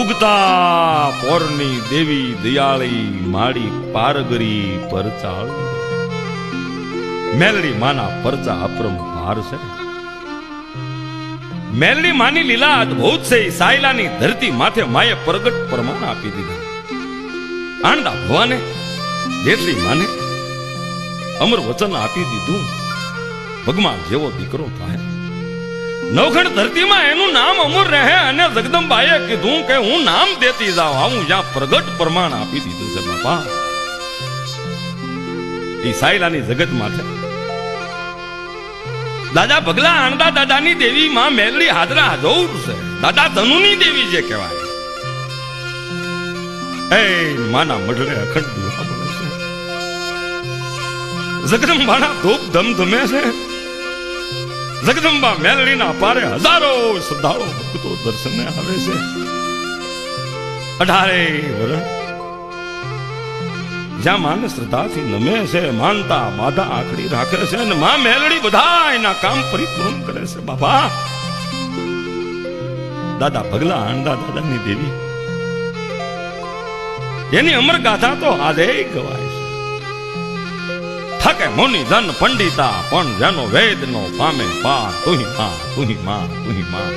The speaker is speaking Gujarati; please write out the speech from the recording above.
ઉગતા પોરની દેવી દયાળી માડી પારગરી પરચાળ. મેલડી માના પરચા અપરંપાર છે. મેલડી માની લીલા અદ્ભુત છે સાયલાની ધરતી માથે માએ પ્રગટ પ્રમાણ આપી દીધા. આંડા ભવાને, જેટલી માને, અમર વચન આપી દીધું. ભગવાન જેવો દીકરો થાય. નવખંડ ધરતીમાં એનું નામ અમર રહે અને જગદંબાએ કીધું કે હું નામ દેતી જાઉં. આવું જ્યાં પ્રગટ પ્રમાણ આપી દીધું છે બાપા. એ સાયલાની જગત છે. દાદા ભગલા આણદા દાદાની દેવી માં મેલડી હાજરા હાજર છે. દાદા ધનુની દેવી જે કહેવાય. એ માના મઢરે અખંડ જગદંબાના ધૂપ ધમધમે છે. જગદંબા મેલડીના પારે હજારો શ્રદ્ધાળુ ભક્તો દર્શને આવે છે. અઢારે જ્યાં માને શ્રદ્ધાથી નમે છે, માનતા બાધા આખડી રાખે છે અને માં મેલડી બધા એના કામ પરિપૂર્ણ કરે છે. બાપા, દાદા પગલા આંડા દાદાની દેવી. એની અમર ગાથા તો આજે ગવાય થકે મુનિ ધન પંડિતા, પણ જેનો વેદ નો પામે પા તુહી માં તુહી માં તુહી માં